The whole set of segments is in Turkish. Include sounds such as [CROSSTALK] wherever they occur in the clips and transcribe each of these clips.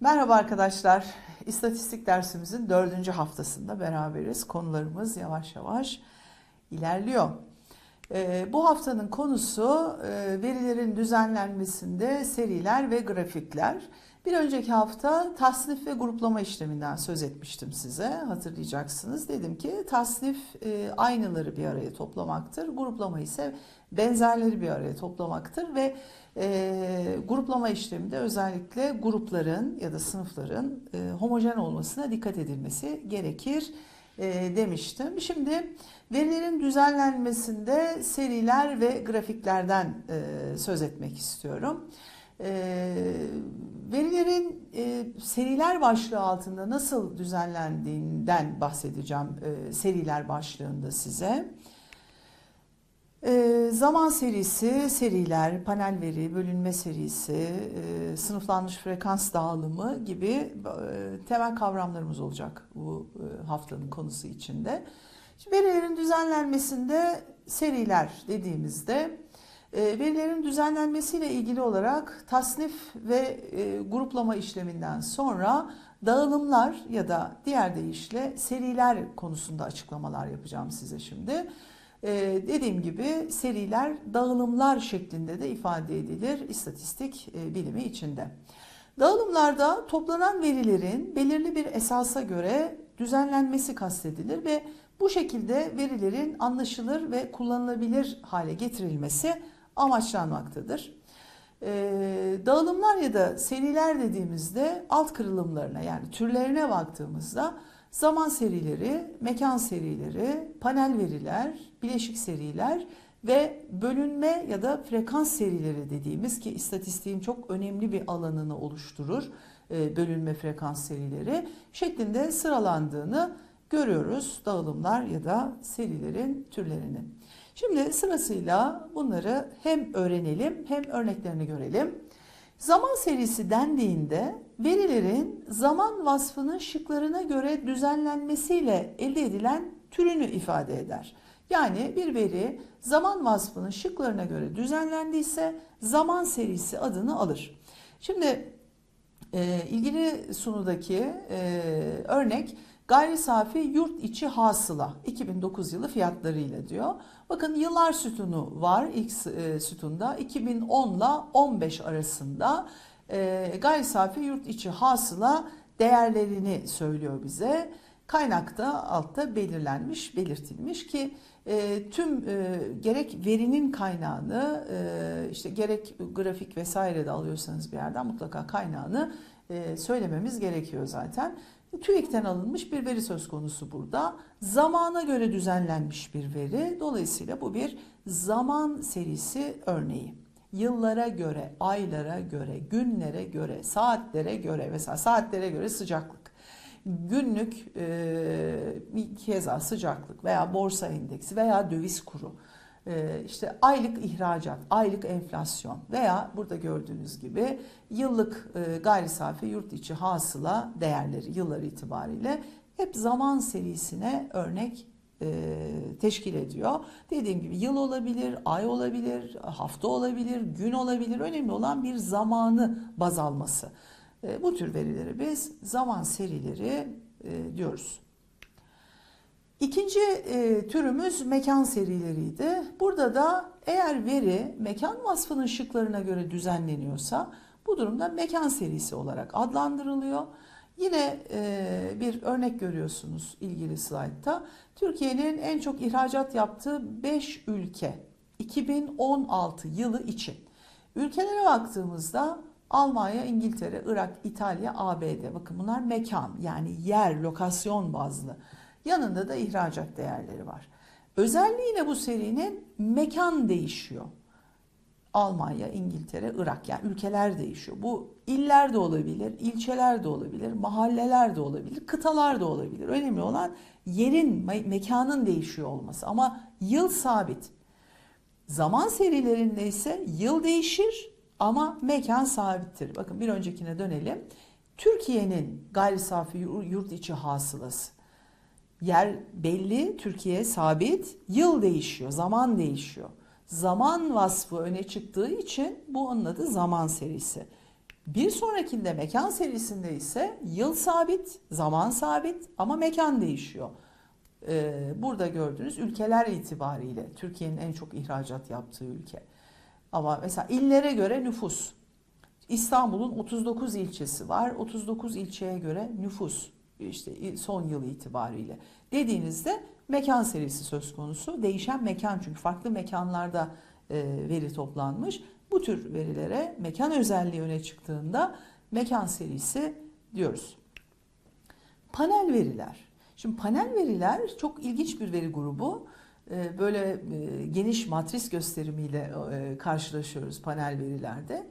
Merhaba arkadaşlar. İstatistik dersimizin dördüncü haftasında beraberiz. Konularımız yavaş yavaş ilerliyor. Ee, bu haftanın konusu e, verilerin düzenlenmesinde seriler ve grafikler. Bir önceki hafta tasnif ve gruplama işleminden söz etmiştim size hatırlayacaksınız. Dedim ki tasnif e, aynıları bir araya toplamaktır. Gruplama ise benzerleri bir araya toplamaktır ve e, gruplama işleminde özellikle grupların ya da sınıfların e, homojen olmasına dikkat edilmesi gerekir e, demiştim. Şimdi verilerin düzenlenmesinde seriler ve grafiklerden e, söz etmek istiyorum. E, verilerin e, seriler başlığı altında nasıl düzenlendiğinden bahsedeceğim e, seriler başlığında size. E, zaman serisi, seriler, panel veri, bölünme serisi, e, sınıflanmış frekans dağılımı gibi e, temel kavramlarımız olacak bu e, haftanın konusu içinde. Şimdi verilerin düzenlenmesinde seriler dediğimizde e, verilerin düzenlenmesiyle ilgili olarak tasnif ve e, gruplama işleminden sonra dağılımlar ya da diğer deyişle seriler konusunda açıklamalar yapacağım size şimdi. Ee, dediğim gibi seriler dağılımlar şeklinde de ifade edilir istatistik e, bilimi içinde. Dağılımlarda toplanan verilerin belirli bir esasa göre düzenlenmesi kastedilir ve bu şekilde verilerin anlaşılır ve kullanılabilir hale getirilmesi amaçlanmaktadır. Ee, dağılımlar ya da seriler dediğimizde alt kırılımlarına yani türlerine baktığımızda zaman serileri, mekan serileri, panel veriler, bileşik seriler ve bölünme ya da frekans serileri dediğimiz ki istatistiğin çok önemli bir alanını oluşturur e, bölünme frekans serileri şeklinde sıralandığını görüyoruz dağılımlar ya da serilerin türlerinin. Şimdi sırasıyla bunları hem öğrenelim hem örneklerini görelim. Zaman serisi dendiğinde verilerin zaman vasfının şıklarına göre düzenlenmesiyle elde edilen türünü ifade eder. Yani bir veri zaman vasfının şıklarına göre düzenlendiyse zaman serisi adını alır. Şimdi e, ilgili sunudaki e, örnek gayri safi yurt içi hasıla 2009 yılı fiyatlarıyla diyor. Bakın yıllar sütunu var ilk e, sütunda 2010 ile 15 arasında e, gayri safi yurt içi hasıla değerlerini söylüyor bize. Kaynakta altta belirlenmiş, belirtilmiş ki e, tüm e, gerek verinin kaynağını e, işte gerek grafik vesaire de alıyorsanız bir yerden mutlaka kaynağını e, söylememiz gerekiyor zaten. TÜİK'ten alınmış bir veri söz konusu burada. Zamana göre düzenlenmiş bir veri. Dolayısıyla bu bir zaman serisi örneği. Yıllara göre, aylara göre, günlere göre, saatlere göre mesela saatlere göre sıcaklık. Günlük e, keza sıcaklık veya borsa endeksi veya döviz kuru. İşte aylık ihracat, aylık enflasyon veya burada gördüğünüz gibi yıllık gayri safi yurt içi hasıla değerleri yıllar itibariyle hep zaman serisine örnek teşkil ediyor. Dediğim gibi yıl olabilir, ay olabilir, hafta olabilir, gün olabilir. Önemli olan bir zamanı baz alması. E, bu tür verileri biz zaman serileri e, diyoruz. İkinci e, türümüz mekan serileriydi. Burada da eğer veri mekan vasfının şıklarına göre düzenleniyorsa bu durumda mekan serisi olarak adlandırılıyor. Yine e, bir örnek görüyorsunuz ilgili slaytta. Türkiye'nin en çok ihracat yaptığı 5 ülke 2016 yılı için. Ülkelere baktığımızda Almanya, İngiltere, Irak, İtalya, ABD. Bakın bunlar mekan yani yer, lokasyon bazlı. Yanında da ihracat değerleri var. Özelliği ne bu serinin? Mekan değişiyor. Almanya, İngiltere, Irak yani ülkeler değişiyor. Bu iller de olabilir, ilçeler de olabilir, mahalleler de olabilir, kıtalar da olabilir. Önemli olan yerin, mekanın değişiyor olması ama yıl sabit. Zaman serilerinde ise yıl değişir ama mekan sabittir. Bakın bir öncekine dönelim. Türkiye'nin gayri safi yurt içi hasılası. Yer belli, Türkiye sabit, yıl değişiyor, zaman değişiyor zaman vasfı öne çıktığı için bu onun adı zaman serisi. Bir sonrakinde mekan serisinde ise yıl sabit, zaman sabit ama mekan değişiyor. Ee, burada gördüğünüz ülkeler itibariyle Türkiye'nin en çok ihracat yaptığı ülke. Ama mesela illere göre nüfus. İstanbul'un 39 ilçesi var. 39 ilçeye göre nüfus işte son yıl itibariyle dediğinizde mekan serisi söz konusu. Değişen mekan çünkü farklı mekanlarda e, veri toplanmış. Bu tür verilere mekan özelliği öne çıktığında mekan serisi diyoruz. Panel veriler. Şimdi panel veriler çok ilginç bir veri grubu. E, böyle e, geniş matris gösterimiyle karşılaşıyoruz panel verilerde.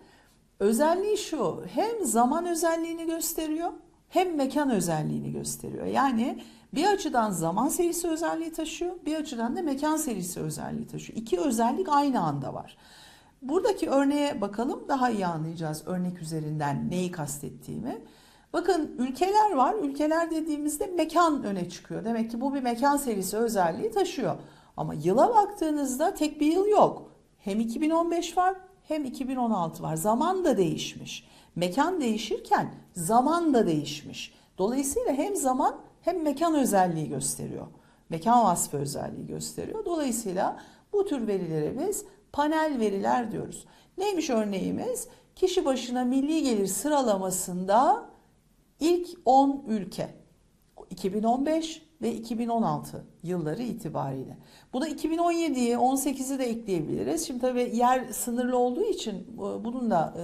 Özelliği şu, hem zaman özelliğini gösteriyor hem mekan özelliğini gösteriyor. Yani bir açıdan zaman serisi özelliği taşıyor, bir açıdan da mekan serisi özelliği taşıyor. İki özellik aynı anda var. Buradaki örneğe bakalım daha iyi anlayacağız örnek üzerinden neyi kastettiğimi. Bakın ülkeler var. Ülkeler dediğimizde mekan öne çıkıyor. Demek ki bu bir mekan serisi özelliği taşıyor. Ama yıla baktığınızda tek bir yıl yok. Hem 2015 var hem 2016 var. Zaman da değişmiş. Mekan değişirken zaman da değişmiş. Dolayısıyla hem zaman hem mekan özelliği gösteriyor. Mekan vasfı özelliği gösteriyor. Dolayısıyla bu tür verilere biz panel veriler diyoruz. Neymiş örneğimiz? Kişi başına milli gelir sıralamasında ilk 10 ülke 2015 ve 2016 yılları itibariyle. Buna 2017'yi, 18'i de ekleyebiliriz. Şimdi tabii yer sınırlı olduğu için e, bunun da e,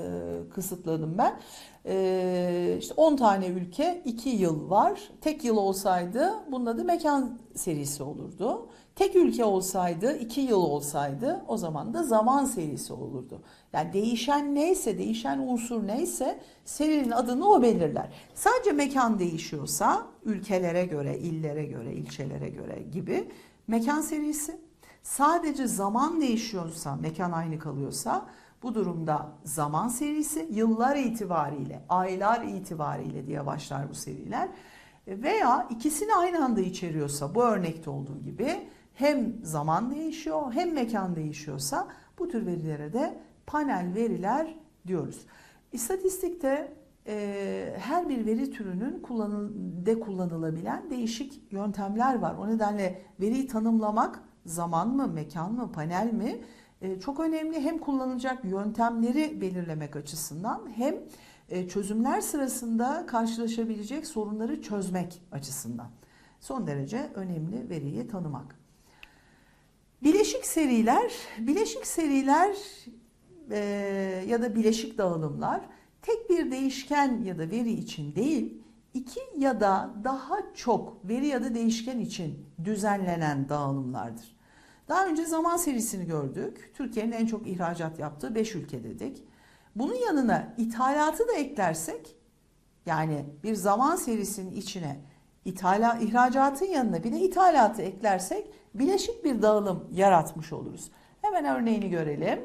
kısıtladım ben. E, işte 10 tane ülke, 2 yıl var. Tek yıl olsaydı bunun adı mekan serisi olurdu. Tek ülke olsaydı, 2 yıl olsaydı o zaman da zaman serisi olurdu. Yani değişen neyse, değişen unsur neyse serinin adını o belirler. Sadece mekan değişiyorsa ülkelere göre, illere göre, ilçelere göre gibi mekan serisi. Sadece zaman değişiyorsa, mekan aynı kalıyorsa bu durumda zaman serisi yıllar itibariyle, aylar itibariyle diye başlar bu seriler. Veya ikisini aynı anda içeriyorsa bu örnekte olduğu gibi hem zaman değişiyor hem mekan değişiyorsa bu tür verilere de panel veriler diyoruz. İstatistikte e, her bir veri türünün kullanıl de kullanılabilen değişik yöntemler var. O nedenle veriyi tanımlamak zaman mı, mekan mı, panel mi e, çok önemli. Hem kullanılacak yöntemleri belirlemek açısından hem e, çözümler sırasında karşılaşabilecek sorunları çözmek açısından. Son derece önemli veriyi tanımak. Bileşik seriler, bileşik seriler e, ya da bileşik dağılımlar tek bir değişken ya da veri için değil, iki ya da daha çok veri ya da değişken için düzenlenen dağılımlardır. Daha önce zaman serisini gördük. Türkiye'nin en çok ihracat yaptığı 5 ülke dedik. Bunun yanına ithalatı da eklersek, yani bir zaman serisinin içine ithala, ihracatın yanına bir de ithalatı eklersek bileşik bir dağılım yaratmış oluruz. Hemen örneğini görelim.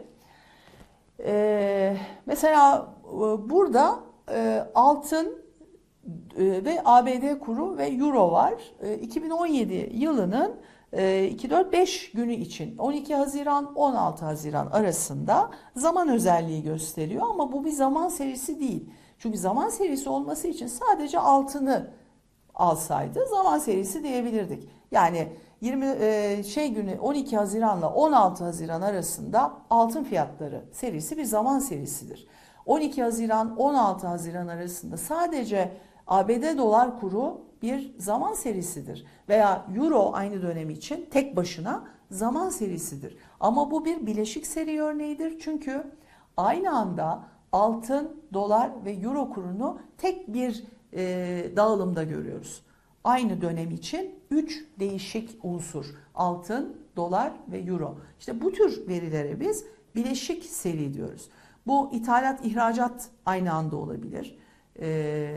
Ee, mesela e, burada e, altın e, ve ABD kuru ve euro var. E, 2017 yılının e, 2-4-5 günü için 12 Haziran 16 Haziran arasında zaman özelliği gösteriyor ama bu bir zaman serisi değil. Çünkü zaman serisi olması için sadece altını alsaydı zaman serisi diyebilirdik. Yani 20 e, şey günü 12 Haziran'la 16 Haziran arasında altın fiyatları serisi bir zaman serisidir. 12 Haziran 16 Haziran arasında sadece ABD dolar kuru bir zaman serisidir veya euro aynı dönem için tek başına zaman serisidir. Ama bu bir bileşik seri örneğidir. Çünkü aynı anda altın, dolar ve euro kurunu tek bir e, dağılımda görüyoruz aynı dönem için 3 değişik unsur altın, dolar ve euro. İşte bu tür verilere biz bileşik seri diyoruz. Bu ithalat, ihracat aynı anda olabilir. Ee,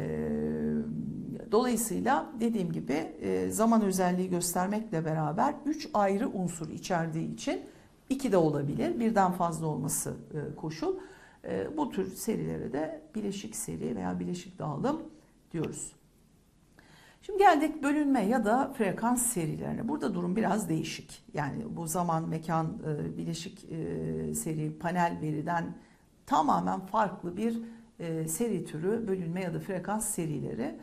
dolayısıyla dediğim gibi e, zaman özelliği göstermekle beraber 3 ayrı unsur içerdiği için 2 de olabilir. Birden fazla olması e, koşul. E, bu tür serilere de bileşik seri veya bileşik dağılım diyoruz. Şimdi geldik bölünme ya da frekans serilerine. Burada durum biraz değişik. Yani bu zaman, mekan, e, bileşik e, seri, panel veriden tamamen farklı bir e, seri türü bölünme ya da frekans serileri.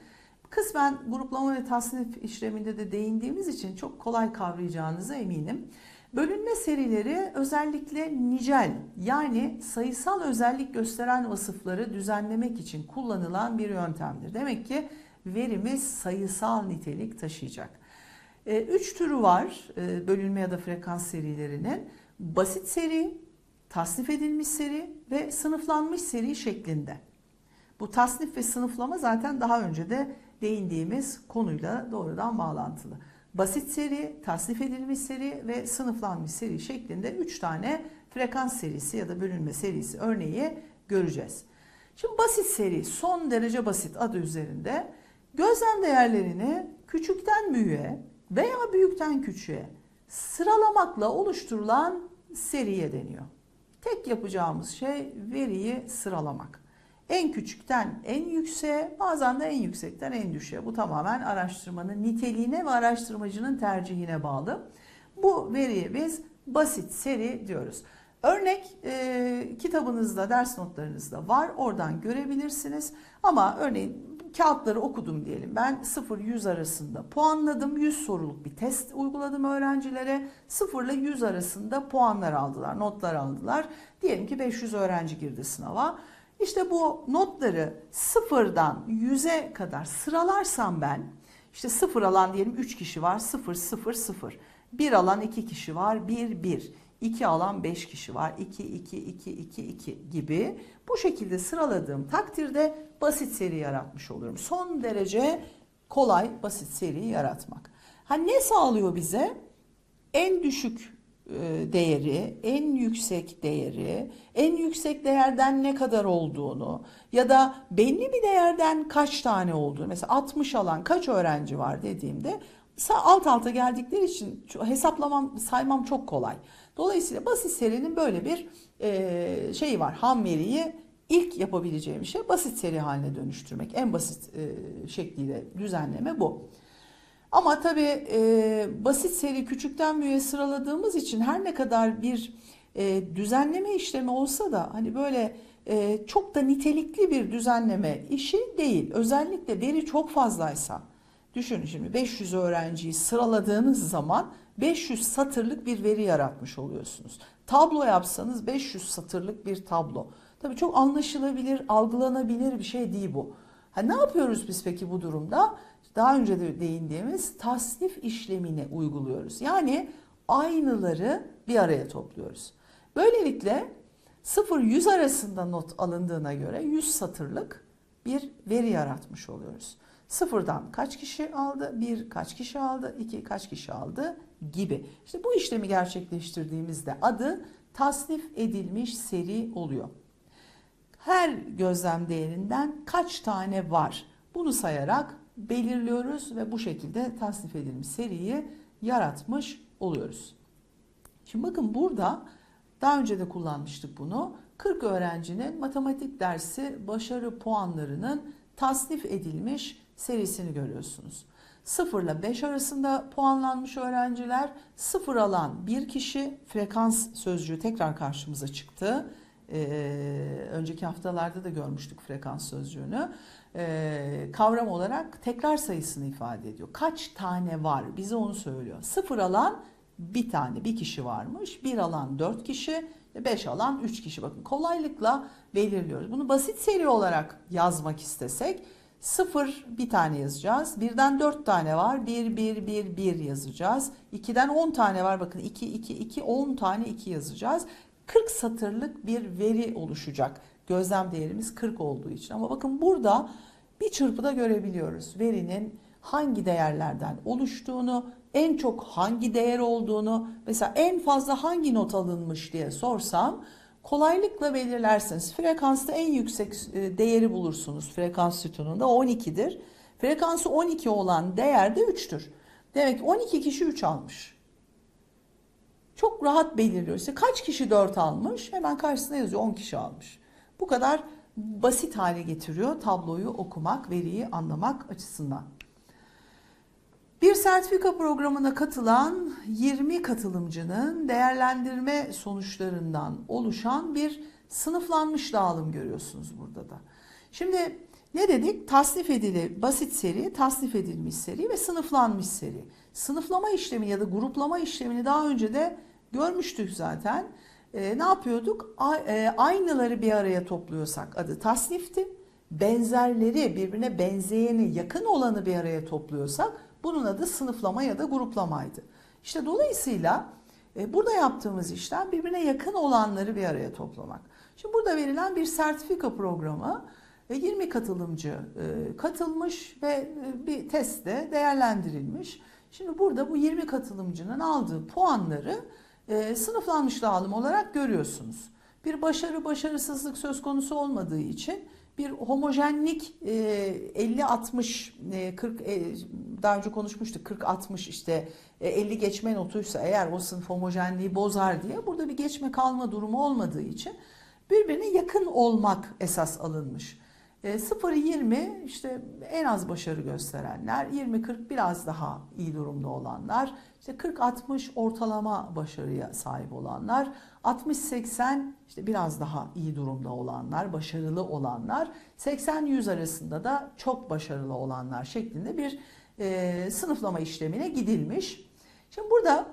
Kısmen gruplama ve tasnif işleminde de değindiğimiz için çok kolay kavrayacağınıza eminim. Bölünme serileri özellikle nicel yani sayısal özellik gösteren vasıfları düzenlemek için kullanılan bir yöntemdir. Demek ki verimiz sayısal nitelik taşıyacak. E, üç türü var e, bölünme ya da frekans serilerinin. Basit seri, tasnif edilmiş seri ve sınıflanmış seri şeklinde. Bu tasnif ve sınıflama zaten daha önce de değindiğimiz konuyla doğrudan bağlantılı. Basit seri, tasnif edilmiş seri ve sınıflanmış seri şeklinde 3 tane frekans serisi ya da bölünme serisi örneği göreceğiz. Şimdi basit seri son derece basit adı üzerinde gözlem değerlerini küçükten büyüğe veya büyükten küçüğe sıralamakla oluşturulan seriye deniyor. Tek yapacağımız şey veriyi sıralamak. En küçükten en yükseğe, bazen de en yüksekten en düşüğe. Bu tamamen araştırmanın niteliğine ve araştırmacının tercihine bağlı. Bu veriye biz basit seri diyoruz. Örnek e, kitabınızda, ders notlarınızda var. Oradan görebilirsiniz. Ama örneğin kağıtları okudum diyelim. Ben 0-100 arasında puanladım. 100 soruluk bir test uyguladım öğrencilere. 0 ile 100 arasında puanlar aldılar, notlar aldılar. Diyelim ki 500 öğrenci girdi sınava. İşte bu notları sıfırdan 100'e kadar sıralarsam ben işte sıfır alan diyelim 3 kişi var 0 0 0. 1 alan 2 kişi var 1 1. 2 alan 5 kişi var 2 2 2 2 2 gibi bu şekilde sıraladığım takdirde basit seri yaratmış oluyorum. Son derece kolay basit seri yaratmak. Ha ne sağlıyor bize? En düşük değeri, en yüksek değeri, en yüksek değerden ne kadar olduğunu ya da belli bir değerden kaç tane olduğunu mesela 60 alan kaç öğrenci var dediğimde alt alta geldikleri için hesaplamam saymam çok kolay. Dolayısıyla basit serinin böyle bir e, şeyi var ham veriyi ilk yapabileceğim şey basit seri haline dönüştürmek. En basit e, şekliyle düzenleme bu. Ama tabii e, basit seri küçükten büyüğe sıraladığımız için her ne kadar bir e, düzenleme işlemi olsa da hani böyle e, çok da nitelikli bir düzenleme işi değil. Özellikle veri çok fazlaysa düşünün şimdi 500 öğrenciyi sıraladığınız zaman 500 satırlık bir veri yaratmış oluyorsunuz. Tablo yapsanız 500 satırlık bir tablo. Tabii çok anlaşılabilir, algılanabilir bir şey değil bu. Ha, ne yapıyoruz biz peki bu durumda? daha önce de değindiğimiz tasnif işlemini uyguluyoruz. Yani aynıları bir araya topluyoruz. Böylelikle 0-100 arasında not alındığına göre 100 satırlık bir veri yaratmış oluyoruz. Sıfırdan kaç kişi aldı, bir kaç kişi aldı, iki kaç kişi aldı gibi. İşte bu işlemi gerçekleştirdiğimizde adı tasnif edilmiş seri oluyor. Her gözlem değerinden kaç tane var? Bunu sayarak belirliyoruz ve bu şekilde tasnif edilmiş seriyi yaratmış oluyoruz. Şimdi bakın burada daha önce de kullanmıştık bunu. 40 öğrencinin matematik dersi başarı puanlarının tasnif edilmiş serisini görüyorsunuz. 0 ile 5 arasında puanlanmış öğrenciler, 0 alan bir kişi frekans sözcüğü tekrar karşımıza çıktı. Ee, önceki haftalarda da görmüştük frekans sözcüğünü e, kavram olarak tekrar sayısını ifade ediyor. Kaç tane var bize onu söylüyor. Sıfır alan bir tane bir kişi varmış. Bir alan dört kişi. Beş alan üç kişi. Bakın kolaylıkla belirliyoruz. Bunu basit seri olarak yazmak istesek sıfır bir tane yazacağız. Birden dört tane var. Bir, bir, bir, bir yazacağız. İkiden on tane var. Bakın iki, iki, iki, on tane iki yazacağız. 40 satırlık bir veri oluşacak. Gözlem değerimiz 40 olduğu için. Ama bakın burada bir çırpıda görebiliyoruz verinin hangi değerlerden oluştuğunu, en çok hangi değer olduğunu, mesela en fazla hangi not alınmış diye sorsam kolaylıkla belirlersiniz. Frekansta en yüksek e, değeri bulursunuz frekans sütununda 12'dir. Frekansı 12 olan değer de 3'tür. Demek ki 12 kişi 3 almış. Çok rahat belirliyor. İşte kaç kişi 4 almış? Hemen karşısına yazıyor 10 kişi almış. Bu kadar basit hale getiriyor tabloyu okumak, veriyi anlamak açısından. Bir sertifika programına katılan 20 katılımcının değerlendirme sonuçlarından oluşan bir sınıflanmış dağılım görüyorsunuz burada da. Şimdi ne dedik? Tasnif edili basit seri, tasnif edilmiş seri ve sınıflanmış seri. Sınıflama işlemi ya da gruplama işlemini daha önce de görmüştük zaten. Ee, ne yapıyorduk? A- e, aynıları bir araya topluyorsak adı tasnifti. Benzerleri birbirine benzeyeni yakın olanı bir araya topluyorsak bunun adı sınıflama ya da gruplamaydı. İşte dolayısıyla e, burada yaptığımız işlem birbirine yakın olanları bir araya toplamak. Şimdi burada verilen bir sertifika programı 20 katılımcı e, katılmış ve e, bir testte değerlendirilmiş. Şimdi burada bu 20 katılımcının aldığı puanları e, sınıflanmış dağılım olarak görüyorsunuz. Bir başarı başarısızlık söz konusu olmadığı için bir homojenlik e, 50-60 e, 40 e, daha önce konuşmuştuk 40-60 işte e, 50 geçme notuysa eğer o sınıf homojenliği bozar diye burada bir geçme kalma durumu olmadığı için birbirine yakın olmak esas alınmış. E, 0-20 işte en az başarı gösterenler, 20-40 biraz daha iyi durumda olanlar, işte 40-60 ortalama başarıya sahip olanlar, 60-80 işte biraz daha iyi durumda olanlar, başarılı olanlar, 80-100 arasında da çok başarılı olanlar şeklinde bir e, sınıflama işlemine gidilmiş. Şimdi burada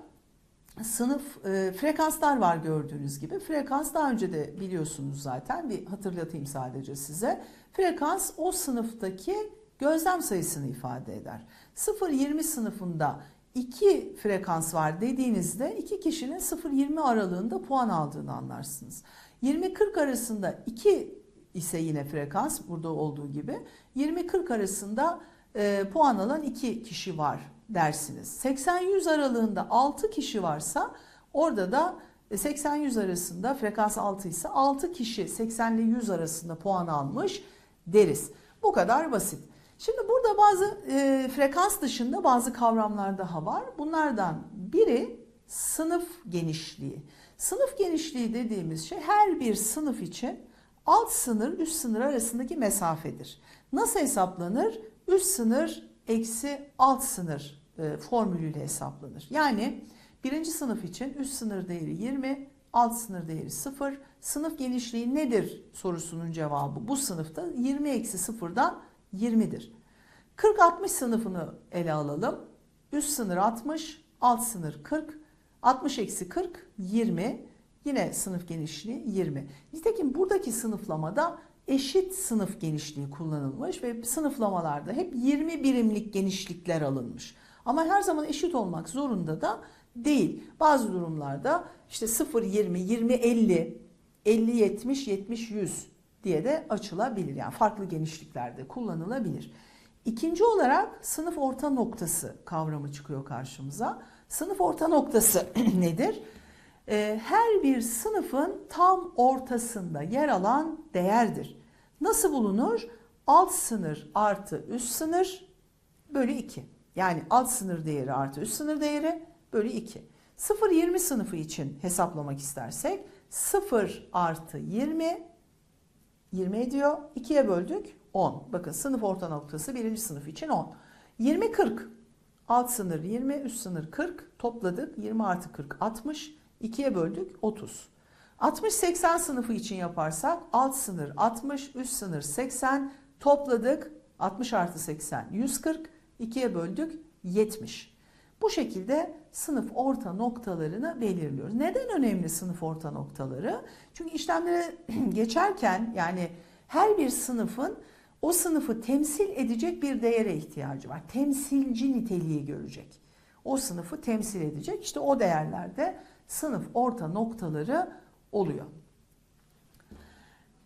sınıf e, frekanslar var gördüğünüz gibi. Frekans daha önce de biliyorsunuz zaten bir hatırlatayım sadece size. Frekans o sınıftaki gözlem sayısını ifade eder. 0-20 sınıfında 2 frekans var dediğinizde iki kişinin 0-20 aralığında puan aldığını anlarsınız. 20-40 arasında 2 ise yine frekans burada olduğu gibi 20-40 arasında e, puan alan 2 kişi var dersiniz. 80-100 aralığında 6 kişi varsa orada da 80-100 arasında frekans 6 ise 6 kişi 80 ile 100 arasında puan almış deriz. Bu kadar basit. Şimdi burada bazı e, frekans dışında bazı kavramlar daha var. Bunlardan biri sınıf genişliği. Sınıf genişliği dediğimiz şey her bir sınıf için alt sınır üst sınır arasındaki mesafedir. Nasıl hesaplanır? Üst sınır eksi alt sınır e, formülüyle hesaplanır. Yani birinci sınıf için üst sınır değeri 20, alt sınır değeri 0. Sınıf genişliği nedir sorusunun cevabı bu sınıfta 20 eksi 0'dan 20'dir. 40-60 sınıfını ele alalım. Üst sınır 60, alt sınır 40. 60 eksi 40 20. Yine sınıf genişliği 20. Nitekim buradaki sınıflamada eşit sınıf genişliği kullanılmış ve sınıflamalarda hep 20 birimlik genişlikler alınmış. Ama her zaman eşit olmak zorunda da değil. Bazı durumlarda işte 0 20 20 50 50 70 70 100 diye de açılabilir. Yani farklı genişliklerde kullanılabilir. İkinci olarak sınıf orta noktası kavramı çıkıyor karşımıza. Sınıf orta noktası [CLEARS THROAT] nedir? Ee, her bir sınıfın tam ortasında yer alan değerdir. Nasıl bulunur? Alt sınır artı üst sınır bölü 2. Yani alt sınır değeri artı üst sınır değeri bölü 2. 0-20 sınıfı için hesaplamak istersek 0 artı 20 20 ediyor. 2'ye böldük 10. Bakın sınıf orta noktası birinci sınıf için 10. 20-40 alt sınır 20 üst sınır 40 topladık 20 artı 40 60 2'ye böldük 30. 60-80 sınıfı için yaparsak alt sınır 60 üst sınır 80 topladık 60 artı 80 140 2'ye böldük 70. Bu şekilde sınıf orta noktalarını belirliyoruz. Neden önemli sınıf orta noktaları? Çünkü işlemlere [CLEARS THROAT] geçerken yani her bir sınıfın o sınıfı temsil edecek bir değere ihtiyacı var. Temsilci niteliği görecek. O sınıfı temsil edecek. İşte o değerlerde sınıf orta noktaları oluyor.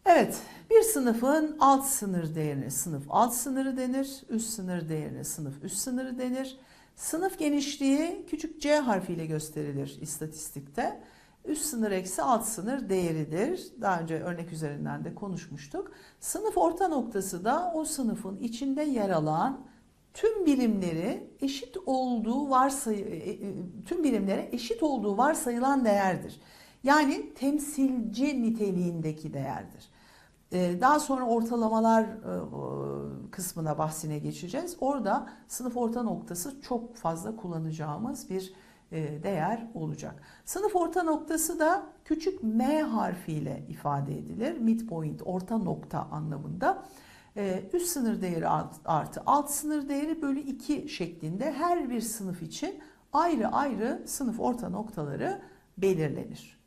Evet, bir sınıfın alt sınır değerine sınıf alt sınırı denir, üst sınır değerine sınıf üst sınırı denir. Sınıf genişliği küçük c harfiyle gösterilir istatistikte. Üst sınır eksi alt sınır değeridir. Daha önce örnek üzerinden de konuşmuştuk. Sınıf orta noktası da o sınıfın içinde yer alan tüm birimleri eşit olduğu varsay e, e, tüm birimlere eşit olduğu varsayılan değerdir. Yani temsilci niteliğindeki değerdir. Ee, daha sonra ortalamalar e, kısmına bahsine geçeceğiz. Orada sınıf orta noktası çok fazla kullanacağımız bir e, değer olacak. Sınıf orta noktası da küçük m harfiyle ifade edilir. Midpoint orta nokta anlamında. E, üst sınır değeri art- artı alt sınır değeri bölü 2 şeklinde her bir sınıf için ayrı ayrı sınıf orta noktaları belirlenir.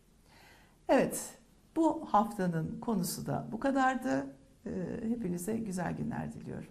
Evet, bu haftanın konusu da bu kadardı. E, hepinize güzel günler diliyorum.